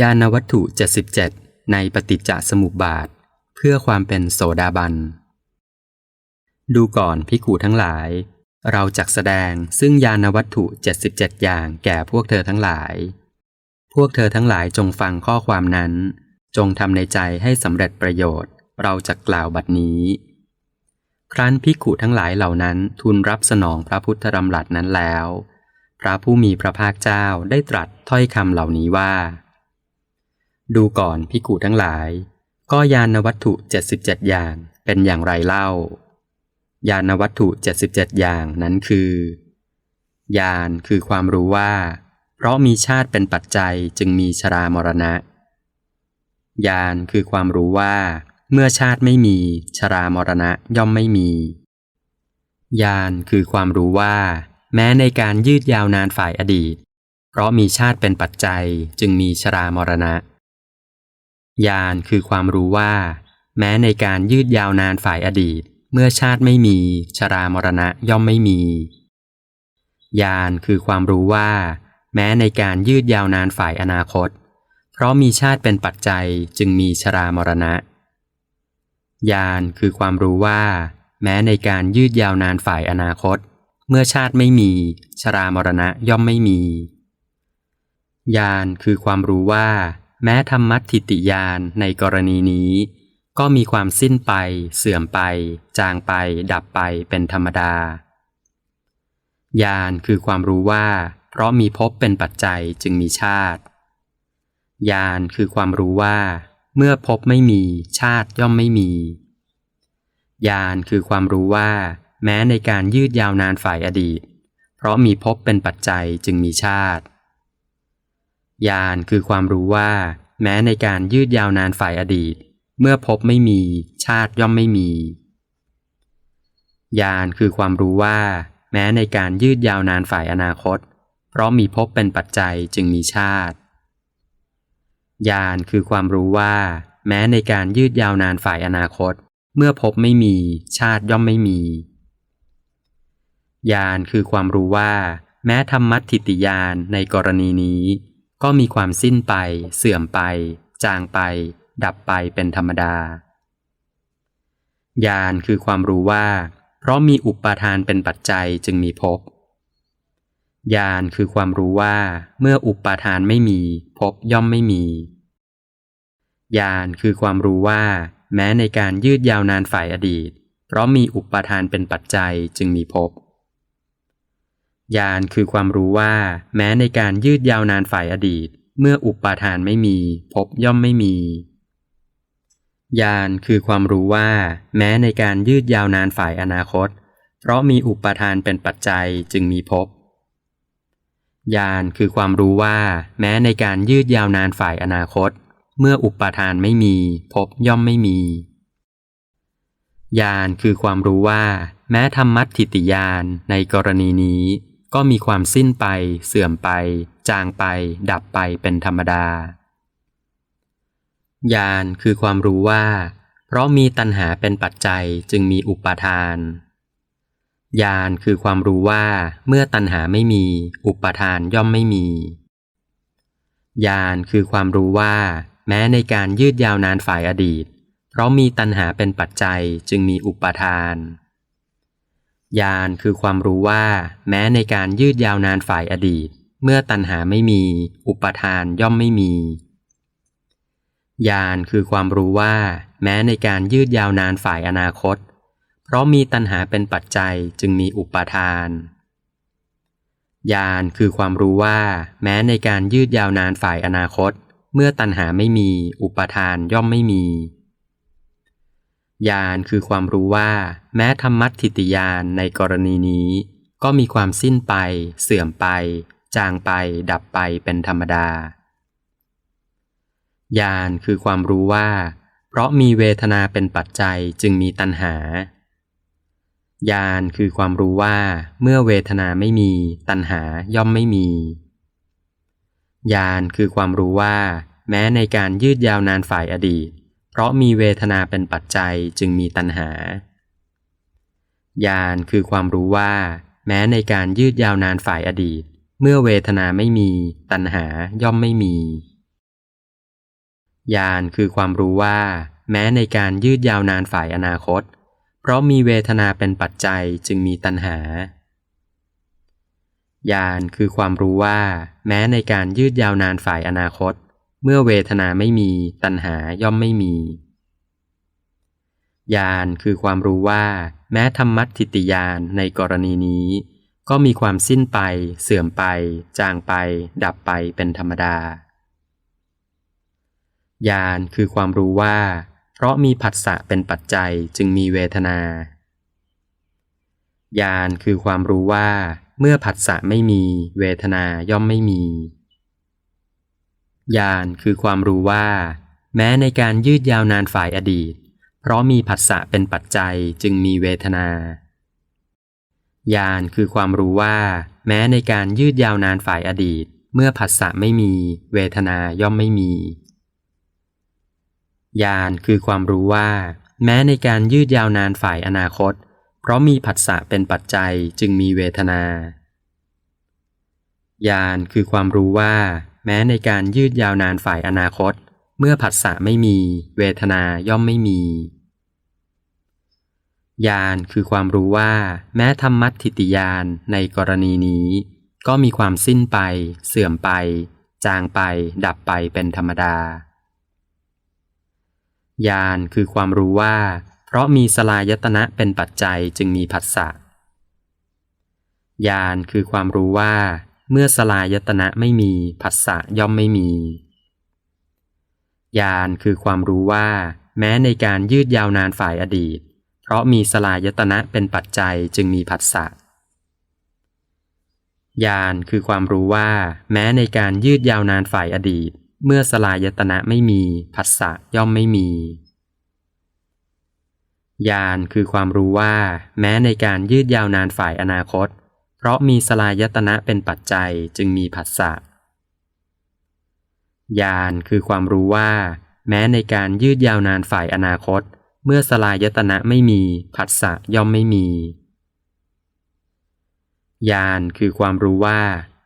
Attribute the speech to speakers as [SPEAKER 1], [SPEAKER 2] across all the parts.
[SPEAKER 1] ญาณวัตถุ 77 ในปฏิจจสมุปบาท เพื่อความเป็นโสดาบัน ดูก่อนพิกูทั้งหลาย เราจักแสดงซึ่งญาณวัตถุ 77 อย่างแก่พวกเธอทั้งหลาย พวกเธอทั้งหลายจงฟังข้อความนั้น จงทำในใจให้สำเร็จประโยชน์ เราจะกล่าวบัดนี้ ครั้นพิกุทั้งหลายเหล่านั้นทูลรับสนองพระพุทธดำรัสนั้นแล้ว พระผู้มีพระภาคเจ้าได้ตรัสถ้อยคำเหล่านี้ว่า ดูก่อนพิกูทั้งหลาย ก็ยานวัตถุ 77 อย่างเป็นอย่างไรเล่า ยานวัตถุ 77 อย่างนั้นคือ ยานคือความรู้ว่า เพราะมีชาติเป็นปัจจัยจึงมีชรามรณะ ยานคือความรู้ว่า เมื่อชาติไม่มีชรามรณะย่อมไม่มี ยานคือความรู้ว่า แม้ในการยืดยาวนานฝ่ายอดีต เพราะมีชาติเป็นปัจจัยจึงมีชรามรณะ ญาณคือความรู้ว่า แม้ในการยืดยาวนานฝ่ายอดีต เมื่อชาติไม่มี ชรามรณะย่อมไม่มี ญาณคือความรู้ว่า แม้ในการยืดยาวนานฝ่ายอนาคต เพราะมีชาติเป็นปัจจัยจึงมีชรามรณะ ญาณคือความรู้ว่า แม้ในการยืดยาวนานฝ่ายอนาคต เมื่อชาติไม่มี ชรามรณะย่อมไม่มี ญาณคือความรู้ว่า แม้ธรรมัติติญาณในกรณีนี้ ก็มีความสิ้นไป เสื่อมไป จางไป ดับไปเป็นธรรมดา ญาณคือความรู้ว่า เพราะมีภพเป็นปัจจัยจึงมีชาติ ญาณคือความรู้ว่า เมื่อภพไม่มีชาติย่อมไม่มี ญาณคือความรู้ว่า แม้ในการยืดยาวนานฝ่ายอดีต เพราะมีภพเป็นปัจจัยจึงมีชาติ ญาณคือความรู้ว่า แม้ในการยืดยาวนานฝ่ายอดีต เมื่อภพไม่มี ชาติย่อมไม่มี ญาณคือความรู้ว่า แม้ในการยืดยาวนานฝ่ายอนาคต เพราะมีภพเป็นปัจจัยจึงมีชาติ ญาณคือความรู้ว่า แม้ในการยืดยาวนานฝ่ายอนาคต เมื่อภพไม่มี ชาติย่อมไม่มี ญาณคือความรู้ว่า แม้ธรรมัตถิติญาณในกรณีนี้ ก็มีความสิ้นไป เสื่อมไป จางไป ดับไปเป็นธรรมดา ญาณคือความรู้ว่า เพราะมีอุปาทานเป็นปัจจัยจึงมีภพญาณคือความรู้ว่าเมื่ออุปาทานไม่มีภพย่อมไม่มีญาณคือความรู้ว่า แม้ในการยืดยาวนานฝ่ายอดีต เพราะมีอุปาทานเป็นปัจจัยจึงมีภพ ญาณคือความรู้ว่า แม้ในการยืดยาวนานฝ่ายอดีต เมื่ออุปาทานไม่มีภพย่อมไม่มี ญาณคือความรู้ว่า แม้ในการยืดยาวนานฝ่ายอนาคต เพราะมีอุปาทานเป็นปัจจัยจึงมีภพญาณคือความรู้ว่า แม้ในการยืดยาวนานฝ่ายอนาคต เมื่ออุปาทานไม่มีภพย่อมไม่มีญาณคือความรู้ว่า แม้ธรรมัตถิติญาณในกรณีนี้ ก็มีความสิ้นไป เสื่อมไป จางไป ดับไปเป็นธรรมดา ญาณคือความรู้ว่า เพราะมีตัณหาเป็นปัจจัยจึงมีอุปาทาน ญาณคือความรู้ว่าเมื่อตัณหาไม่มี อุปาทานย่อมไม่มี ญาณคือความรู้ว่า แม้ในการยืดยาวนานฝ่ายอดีต เพราะมีตัณหาเป็นปัจจัยจึงมีอุปาทาน ญาณคือความรู้ว่า แม้ในการยืดยาวนานฝ่ายอดีต เมื่อตัณหาไม่มี อุปทานย่อมไม่มีญาณคือความรู้ว่า แม้ในการยืดยาวนานฝ่ายอนาคต เพราะมีตัณหาเป็นปัจจัยจึงมีอุปทานญาณคือความรู้ว่า แม้ในการยืดยาวนานฝ่ายอนาคต เมื่อตัณหาไม่มี อุปทานย่อมไม่มีญาณคือความรู้ว่า แม้ธรรมัติติญาณในกรณีนี้ ก็มีความสิ้นไป เสื่อมไป จางไป ดับไปเป็นธรรมดา ญาณคือความรู้ว่า เพราะมีเวทนาเป็นปัจจัยจึงมีตัณหา ญาณคือความรู้ว่าเมื่อเวทนาไม่มี ตัณหาย่อมไม่มี ญาณคือความรู้ว่า แม้ในการยืดยาวนานฝ่ายอดีต เพราะมีเวทนาเป็นปัจจัยจึงมีตัณหา ญาณคือความรู้ว่า แม้ในการยืดยาวนานฝ่ายอดีต เมื่อเวทนาไม่มี ตัณหาย่อมไม่มีญาณคือความรู้ว่า แม้ในการยืดยาวนานฝ่ายอนาคต เพราะมีเวทนาเป็นปัจจัยจึงมีตัณหาญาณคือความรู้ว่า แม้ในการยืดยาวนานฝ่ายอนาคต เมื่อเวทนาไม่มี ตัณหาย่อมไม่มีญาณคือความรู้ว่า แม้ธรรมัติติญาณในกรณีนี้ ก็มีความสิ้นไป เสื่อมไป จางไป ดับไปเป็นธรรมดา ญาณคือความรู้ว่า เพราะมีผัสสะเป็นปัจจัยจึงมีเวทนา ญาณคือความรู้ว่า เมื่อผัสสะไม่มี เวทนาย่อมไม่มี ญาณคือความรู้ว่า แม้ในการยืดยาวนานฝ่ายอดีต เพราะมีผัสสะเป็นปัจจัยจึงมีเวทนาญาณคือความรู้ว่า แม้ในการยืดยาวนานฝ่ายอดีต เมื่อผัสสะไม่มี เวทนาย่อมไม่มีญาณคือความรู้ว่า แม้ในการยืดยาวนานฝ่ายอนาคต เพราะมีผัสสะเป็นปัจจัยจึงมีเวทนาญาณคือความรู้ว่า แม้ในการยืดยาวนานฝ่ายอนาคต มื่อผัสสะไม่มี เวทนาย่อมไม่มีญาณคือความรู้ว่า แม้ธรรมัตถิติญาณในกรณีนี้ ก็มีความสิ้นไป เสื่อมไป จางไป ดับไปเป็นธรรมดาญาณคือความรู้ว่า เพราะมีสลายตนะเป็นปัจจัยจึงมีผัสสะญาณคือความรู้ว่า เมื่อสลายตนะไม่มีผัสสะย่อมไม่มี ญาณคือความรู้ว่า แม้ในการยืดยาวนานฝ่ายอดีต เพราะมีสลายตนะเป็นปัจจัยจึงมีผัสสะญาณคือความรู้ว่า แม้ในการยืดยาวนานฝ่ายอดีต เมื่อสลายตนะไม่มีผัสสะย่อมไม่มีญาณคือความรู้ว่า แม้ในการยืดยาวนานฝ่ายอนาคต เพราะมีสลายตนะเป็นปัจจัยจึงมีผัสสะ ญาณคือความรู้ว่า แม้ในการยืดยาวนานฝ่ายอนาคต เมื่อสลายยตนะไม่มีผัสสะย่อมไม่มีญาณคือความรู้ว่า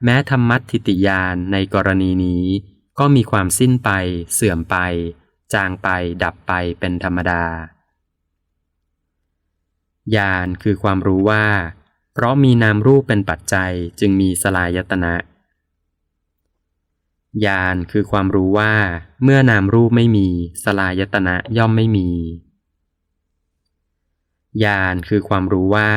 [SPEAKER 1] แม้ธรรมัติติญาณในกรณีนี้ ก็มีความสิ้นไป เสื่อมไป จางไป ดับไปเป็นธรรมดาญาณคือความรู้ว่า เพราะมีนามรูปเป็นปัจจัยจึงมีสลายตนะ ญาณคือความรู้ว่า เมื่อนามรูปไม่มีสลายตนะย่อมไม่มีญาณคือความรู้ว่า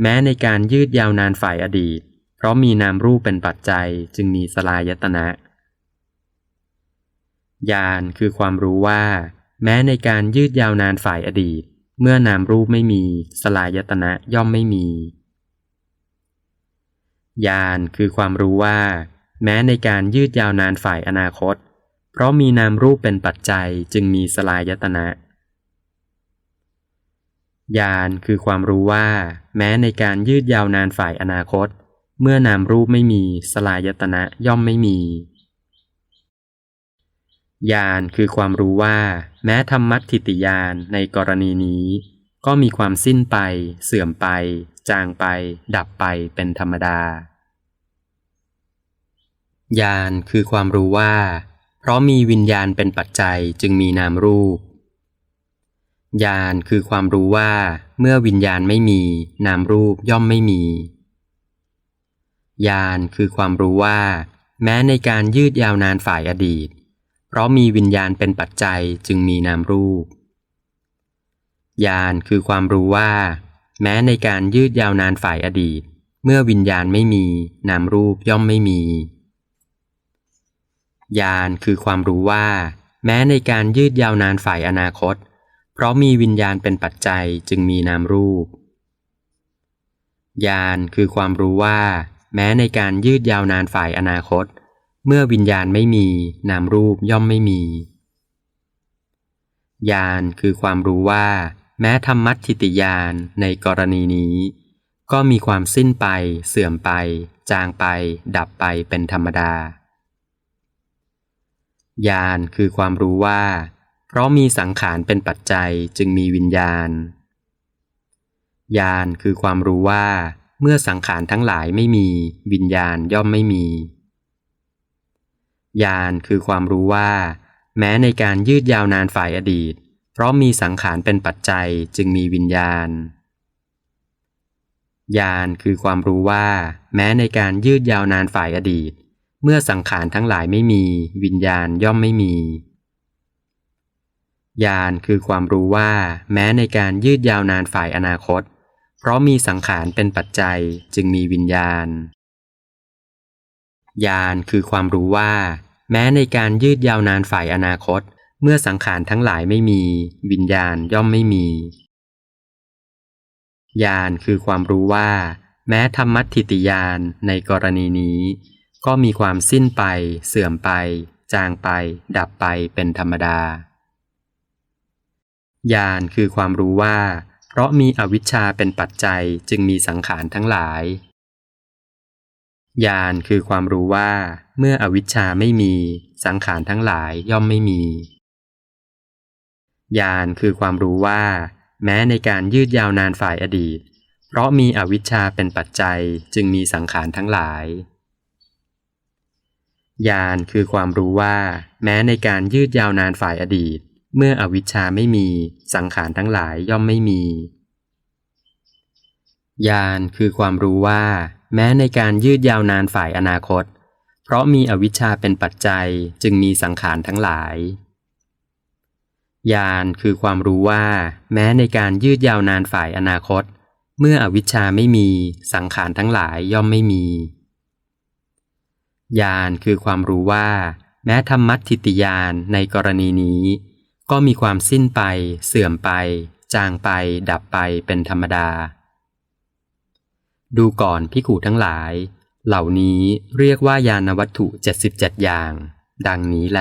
[SPEAKER 1] แม้ในการยืดยาวนานฝ่ายอดีต เพราะมีนามรูปเป็นปัจจัยจึงมีสลายตนะญาณคือความรู้ว่า แม้ในการยืดยาวนานฝ่ายอดีต เมื่อนามรูปไม่มีสลายตนะย่อมไม่มีญาณคือความรู้ว่า แม้ในการยืดยาวนานฝ่ายอนาคต เพราะมีนามรูปเป็นปัจจัยจึงมีสลายตนะญาณคือความรู้ว่า แม้ในการยืดยาวนานฝ่ายอนาคต เมื่อนามรูปไม่มีสลายตนะย่อมไม่มีญาณคือความรู้ว่า แม้ธรรมัตถิติญาณในกรณีนี้ ก็มีความสิ้นไป เสื่อมไป จางไป ดับไปเป็นธรรมดา ญาณคือความรู้ว่า เพราะมีวิญญาณเป็นปัจจัยจึงมีนามรูป ญาณคือความรู้ว่า เมื่อวิญญาณไม่มี นามรูปย่อมไม่มี ญาณคือความรู้ว่า แม้ในการยืดยาวนานฝ่ายอดีต เพราะมีวิญญาณเป็นปัจจัยจึงมีนามรูป ญาณคือความรู้ว่า แม้ในการยืดยาวนานฝ่ายอดีต เมื่อวิญญาณไม่มี นามรูปย่อมไม่มี ญาณคือความรู้ว่า แม้ในการยืดยาวนานฝ่ายอนาคต เพราะมีวิญญาณเป็นปัจจัยจึงมีนามรูป ญาณคือความรู้ว่า แม้ในการยืดยาวนานฝ่ายอนาคต เมื่อวิญญาณไม่มีนามรูปย่อมไม่มี ญาณคือความรู้ว่า แม้ธรรมัตถิติญาณในกรณีนี้ ก็มีความสิ้นไป เสื่อมไป จางไป ดับไปเป็นธรรมดา ญาณคือความรู้ว่า เพราะมีสังขารเป็นปัจจัยจึงมีวิญญาณ ญาณคือความรู้ว่า เมื่อสังขารทั้งหลายไม่มีวิญญาณย่อมไม่มี ญาณคือความรู้ว่า แม้ในการยืดยาวนานฝ่ายอดีต เพราะมีสังขารเป็นปัจจัยจึงมีวิญญาณ ญาณคือความรู้ว่า แม้ในการยืดยาวนานฝ่ายอดีต เมื่อสังขารทั้งหลายไม่มี วิญญาณย่อมไม่มี ญาณคือความรู้ว่า แม้ในการยืดยาวนานฝ่ายอนาคต เพราะมีสังขารเป็นปัจจัยจึงมีวิญญาณ ญาณคือความรู้ว่า แม้ในการยืดยาวนานฝ่ายอนาคต เมื่อสังขารทั้งหลายไม่มี วิญญาณย่อมไม่มี ญาณคือความรู้ว่า แม้ธรรมัตถิติญาณในกรณีนี้ ก็มีความสิ้นไป เสื่อมไป จางไป ดับไปเป็นธรรมดาญาณคือความรู้ว่า เพราะมีอวิชชาเป็นปัจจัยจึงมีสังขารทั้งหลายญาณคือความรู้ว่า เมื่ออวิชชาไม่มี สังขารทั้งหลายย่อมไม่มีญาณคือความรู้ว่า แม้ในการยืดยาวนานฝ่ายอดีต เพราะมีอวิชชาเป็นปัจจัยจึงมีสังขารทั้งหลาย ญาณคือความรู้ว่า แม้ในการยืดยาวนานฝ่ายอดีต เมื่ออวิชชาไม่มีสังขารทั้งหลายย่อมไม่มีญาณคือความรู้ว่า แม้ในการยืดยาวนานฝ่ายอนาคต เพราะมีอวิชชาเป็นปัจจัยจึงมีสังขารทั้งหลายญาณคือความรู้ว่า แม้ในการยืดยาวนานฝ่ายอนาคต เมื่ออวิชชาไม่มีสังขารทั้งหลายย่อมไม่มี ญาณคือความรู้ว่า แม้ธรรมัตถิติญาณในกรณีนี้ ก็มีความสิ้นไป เสื่อมไป จางไป ดับไปเป็นธรรมดา ดูก่อนพิขูทั้งหลาย เหล่านี้เรียกว่าญาณวัตถุ 77 อย่าง ดังนี้แล